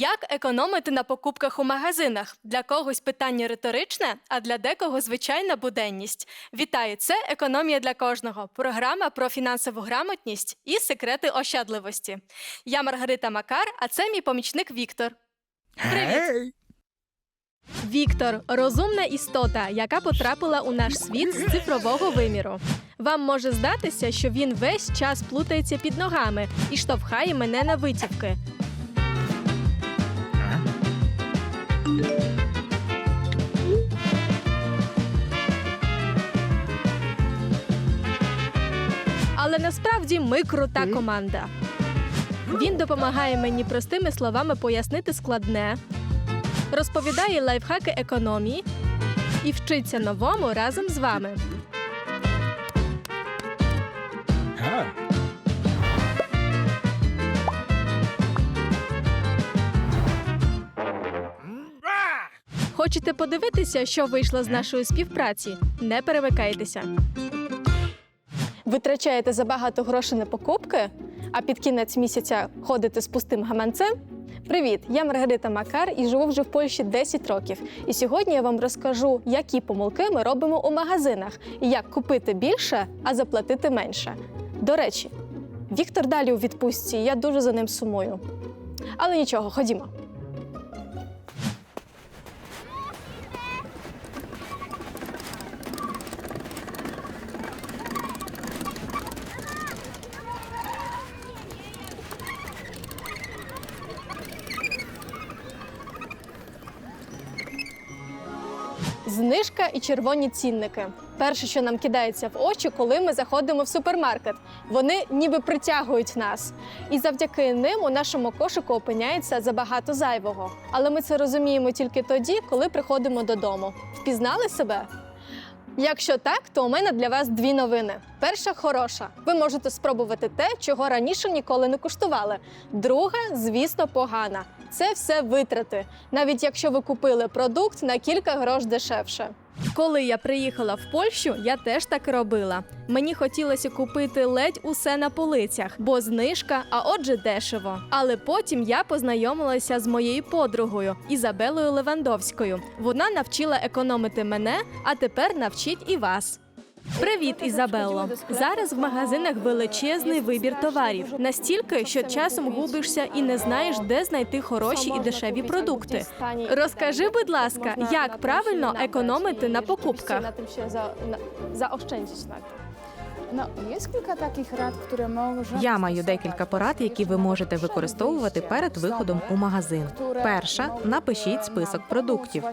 Як економити на покупках у магазинах? Для когось питання риторичне, а для декого звичайна буденність. Вітаю! Це економія для кожного. Програма про фінансову грамотність і секрети ощадливості. Я Маргарита Макар, а це мій помічник Віктор. Гей! Віктор розумна істота, яка потрапила у наш світ з цифрового виміру. Вам може здатися, що він весь час плутається під ногами і штовхає мене на витівки. Але насправді ми крута команда. Він допомагає мені простими словами пояснити складне, розповідає лайфхаки економії і вчиться новому разом з вами. Хочете подивитися, що вийшло з нашої співпраці? Не перемикайтеся. Витрачаєте забагато грошей на покупки, а під кінець місяця ходите з пустим гаманцем? Привіт! Я Маргарита Макар і живу вже в Польщі 10 років. І сьогодні я вам розкажу, які помилки ми робимо у магазинах і як купити більше, а заплатити менше. До речі, Віктор далі у відпустці, я дуже за ним сумую. Але нічого, ходімо. Знижка і червоні цінники. Перше, що нам кидається в очі, коли ми заходимо в супермаркет. Вони ніби притягують нас. І завдяки ним у нашому кошику опиняється забагато зайвого. Але ми це розуміємо тільки тоді, коли приходимо додому. Впізнали себе? Якщо так, то у мене для вас дві новини. Перша хороша. Ви можете спробувати те, чого раніше ніколи не куштували. Друга, звісно, погана. Це все витрати, навіть якщо ви купили продукт на кілька грош дешевше. Коли я приїхала в Польщу, я теж так робила. Мені хотілося купити ледь усе на полицях, бо знижка, а отже, дешево. Але потім я познайомилася з моєю подругою Ізабелою Левандовською. Вона навчила економити мене, а тепер навчить і вас. Привіт, Ізабелло. Зараз в магазинах величезний вибір товарів, настільки, що часом губишся і не знаєш, де знайти хороші і дешеві продукти. Розкажи, будь ласка, як правильно економити на покупках? Я маю декілька порад, які ви можете використовувати перед виходом у магазин. Перша напишіть список продуктів.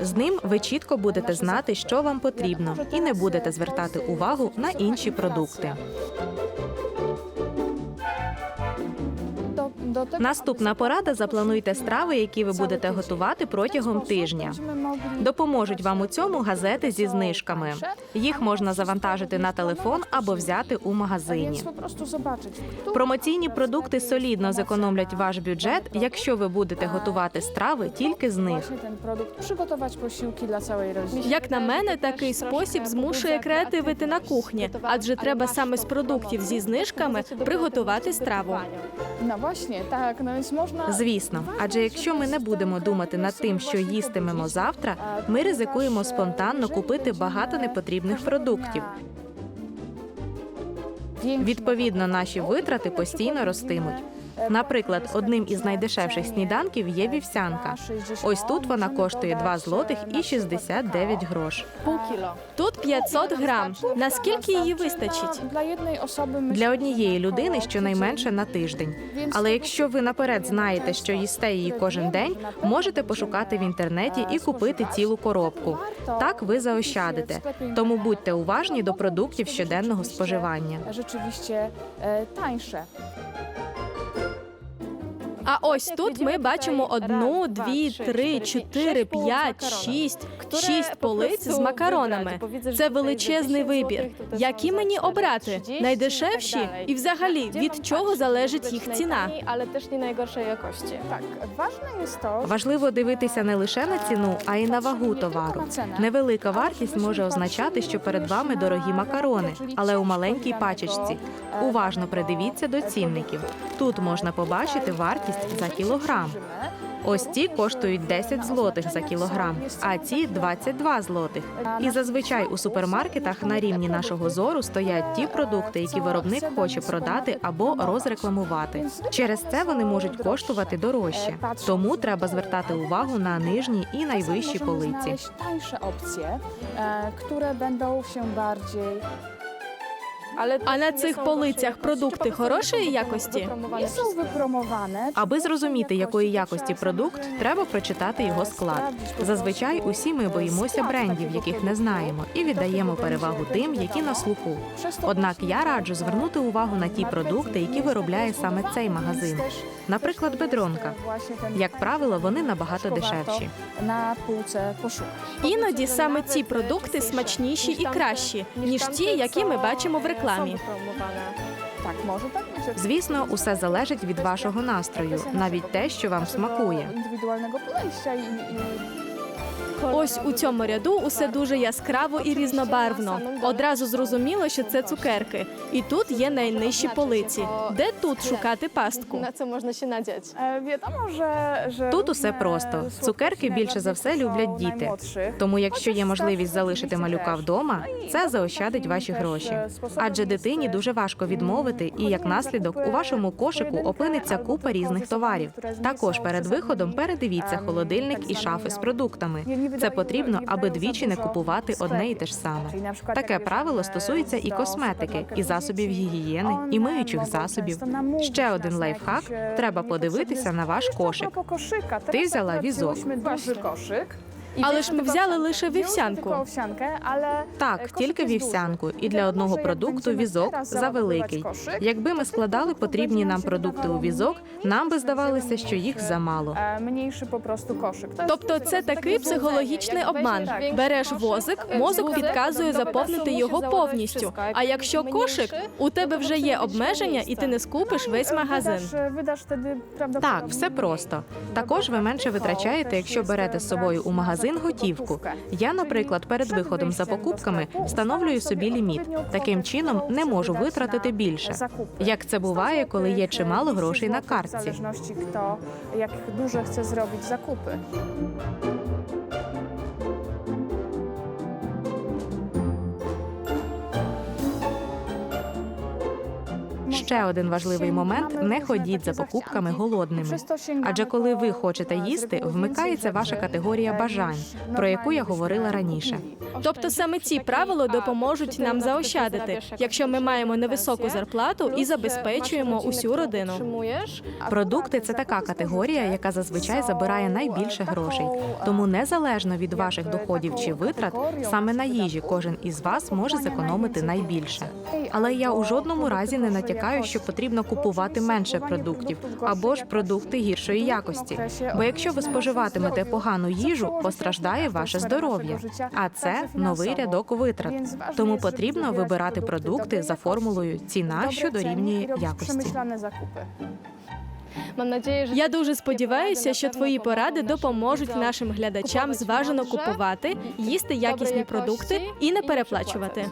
З ним ви чітко будете знати, що вам потрібно, і не будете звертати увагу на інші продукти. Наступна порада: заплануйте страви, які ви будете готувати протягом тижня. Допоможуть вам у цьому газети зі знижками. Їх можна завантажити на телефон або взяти у магазині. Промоційні продукти солідно зекономлять ваш бюджет, якщо ви будете готувати страви тільки з них. Як на мене, такий спосіб змушує креативити на кухні, адже треба саме з продуктів зі знижками приготувати страву. Звісно, адже якщо ми не будемо думати над тим, що їстимемо завтра, ми ризикуємо спонтанно купити багато непотрібних продуктів. Відповідно, наші витрати постійно ростимуть. Наприклад, одним із найдешевших сніданків є вівсянка. Ось тут вона коштує 2 злотих і 69 грош. Тут 500 грам. Наскільки її вистачить? Для однієї людини щонайменше на тиждень. Але якщо ви наперед знаєте, що їсте її кожен день, можете пошукати в інтернеті і купити цілу коробку. Так ви заощадите. Тому будьте уважні до продуктів щоденного споживання. rzeczywiście e, tańsze. А ось тут ми бачимо одну, дві, три, чотири, п'ять, шість, шість полиць з макаронами. Це величезний вибір. Які мені обрати? Найдешевші? І взагалі від чого залежить їх ціна? Nie najgorszej jakości. Tak, ważne jest Важливо дивитися не лише на ціну, а й на вагу товару. Невелика вартість може означати, що перед вами дорогі макарони, але у маленькій пачечці. Уважно придивіться до цінників. Тут можна побачити вартість за кілограм. Ось ці коштують 10 злотих за кілограм, а ці 22 злотих. І зазвичай у супермаркетах на рівні нашого зору стоять ті продукти, які виробник хоче продати або розрекламувати. Через це вони можуть коштувати дорожче. Тому треба звертати увагу на нижні і найвищі полиці. А на цих полицях продукти хорошої якості? Аби зрозуміти, якої якості продукт, треба прочитати його склад. Зазвичай усі ми боїмося брендів, яких не знаємо, і віддаємо перевагу тим, які на слуху. Однак я раджу звернути увагу на ті продукти, які виробляє саме цей магазин. Наприклад, бедронка. Як правило, вони набагато дешевші. Іноді саме ці продукти смачніші і кращі, ніж ті, які ми бачимо в рекламі. Może так być. Звісно, усе залежить від вашого настрою, навіть те, що вам смакує. Індивідуального i, i Ось у цьому ряду усе дуже яскраво і різнобарвно. Одразу зрозуміло, що це цукерки. І тут є найнижчі полиці. Де тут шукати пастку? На це можна ще że, że Тут усе просто. Цукерки більше за все люблять діти. Тому, якщо є можливість залишити малюка вдома, це заощадить ваші гроші. Адже дитині дуже важко відмовити, і як наслідок у вашому кошику опиниться купа різних товарів. Також перед виходом передивіться холодильник і шафи з продуктами. Це потрібно, аби двічі не купувати одне і те ж саме. Таке правило стосується і косметики, і засобів гігієни, і миючих засобів. Ще один лайфхак: треба подивитися на ваш кошик. Ти взяла візок. Але ж ми взяли лише вівсянку. Так, тільки вівсянку, і для одного продукту візок завеликий. Якби ми складали потрібні нам продукти у візок, нам би здавалося, що їх замало. e. Тобто це такий психологічний обман. Береш возик, мозок підказує заповнити його повністю. А якщо кошик, у тебе вже є обмеження, і ти не скупиш весь магазин. Так, все просто. Також ви менше витрачаєте, якщо берете з собою у магазин готівку. Я, наприклад, перед виходом за покупками встановлюю собі ліміт. Таким чином не можу витратити більше. Як це буває, коли є чимало грошей на картці. Як дуже jak duże chce Ще один важливий момент: не ходіть за покупками голодними. Адже коли ви хочете їсти, вмикається ваша категорія бажань, про яку я говорила раніше. Тобто саме ці правила допоможуть нам заощадити, якщо ми маємо невисоку зарплату і забезпечуємо усю родину. Продукти це така категорія, яка зазвичай забирає найбільше грошей. Тому незалежно від ваших доходів чи витрат, саме на їжі кожен із вас може зекономити найбільше. Але я у жодному разі не натякаю, що потрібно купувати менше продуктів або ж продукти гіршої якості. Бо якщо ви споживатимете погану їжу, постраждає ваше здоров'я. А це новий рядок витрат. Тому потрібно вибирати продукти за формулою ціна, що дорівнює якості. Я дуже сподіваюся, що твої поради допоможуть нашим глядачам зважено купувати, їсти якісні продукти і не переплачувати.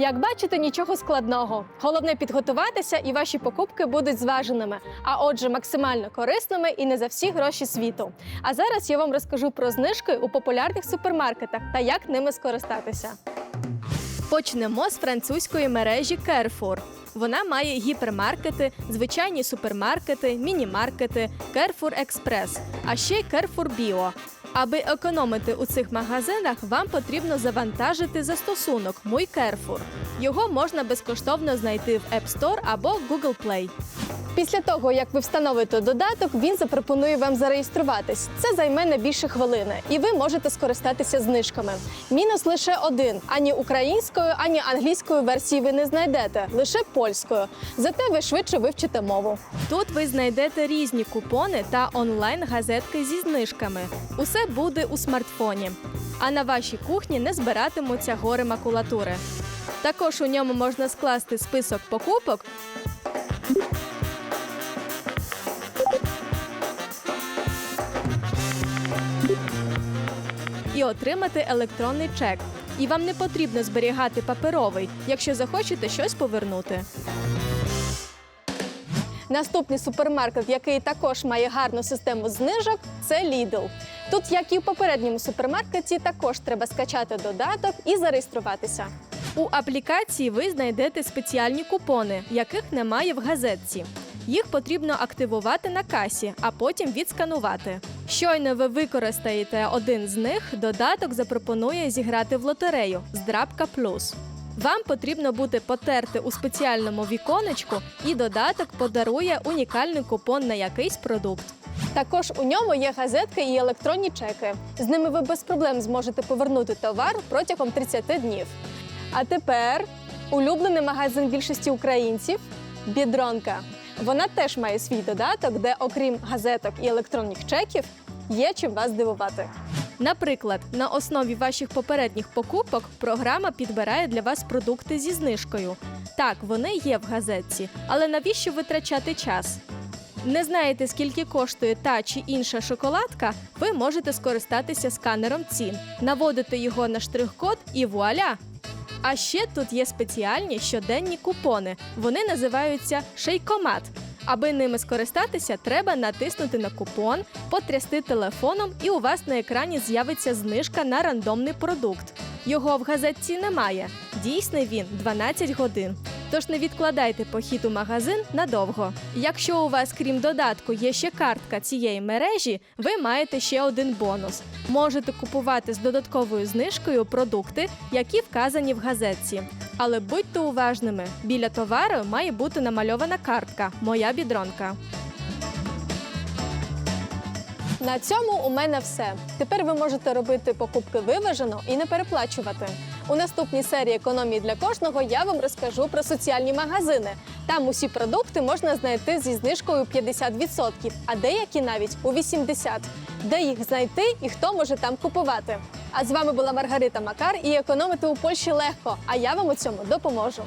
Як бачите, нічого складного. Головне підготуватися, і ваші покупки будуть зваженими, а отже, максимально корисними і не за всі гроші світу. А зараз я вам розкажу про знижки у популярних супермаркетах та як ними скористатися. Почнемо з французької мережі Carrefour. Вона має гіпермаркети, звичайні супермаркети, міні-маркети, Carrefour Express, а ще й Carrefour Bio. Аби економити у цих магазинах, вам потрібно завантажити застосунок Мой Керфур. Його можна безкоштовно знайти в App Store або Google Play. Після того, як ви встановите додаток, він запропонує вам зареєструватись. Це займе не більше хвилини, і ви можете скористатися знижками. Мінус лише один: ані українською, ані англійською версії ви не знайдете, лише польською. Зате ви швидше вивчите мову. Тут ви знайдете різні купони та онлайн-газетки зі знижками. Усе буде у смартфоні. А на вашій кухні не збиратимуться гори макулатури. Також у ньому можна скласти список покупок і отримати електронний чек. І вам не потрібно зберігати паперовий, якщо захочете щось повернути. Наступний супермаркет, який також має гарну систему знижок, це Lidl. Тут, як і в попередньому супермаркеті, також треба скачати додаток і зареєструватися. У аплікації ви знайдете спеціальні купони, яких немає в газетці. Їх потрібно активувати на касі, а потім відсканувати. Щойно ви використаєте один з них, додаток запропонує зіграти в лотерею Здрабка Плюс. Вам потрібно буде потерти у спеціальному віконечку, і додаток подарує унікальний купон на якийсь продукт. Також у ньому є газетки і електронні чеки. З ними ви без проблем зможете повернути товар протягом 30 днів. А тепер улюблений магазин більшості українців Бідронка. Вона теж має свій додаток, де, окрім газеток і електронних чеків, є чим вас здивувати. Наприклад, на основі ваших попередніх покупок програма підбирає для вас продукти зі знижкою. Так, вони є в газетці, але навіщо витрачати час? Не знаєте, скільки коштує та чи інша шоколадка? Ви можете скористатися сканером цін, наводити його на штрих-код і вуаля! А ще тут є спеціальні щоденні купони. Вони називаються шейкомат. Аби ними скористатися, треба натиснути на купон, потрясти телефоном, і у вас на екрані з'явиться знижка на рандомний продукт. Його в газетці немає. Дійсний він 12 годин. Тож не відкладайте похід у магазин надовго. Якщо у вас, крім додатку, є ще картка цієї мережі, ви маєте ще один бонус. Можете купувати з додатковою знижкою продукти, які вказані в газетці. Але будьте уважними, біля товару має бути намальована картка Моя бідронка. На цьому у мене все. Тепер ви можете робити покупки виважено і не переплачувати. У наступній серії економії для кожного я вам розкажу про соціальні магазини. Там усі продукти можна знайти зі знижкою 50%, а деякі навіть у 80%. Де їх знайти і хто може там купувати? А з вами була Маргарита Макар і економити у Польщі легко. А я вам у цьому допоможу.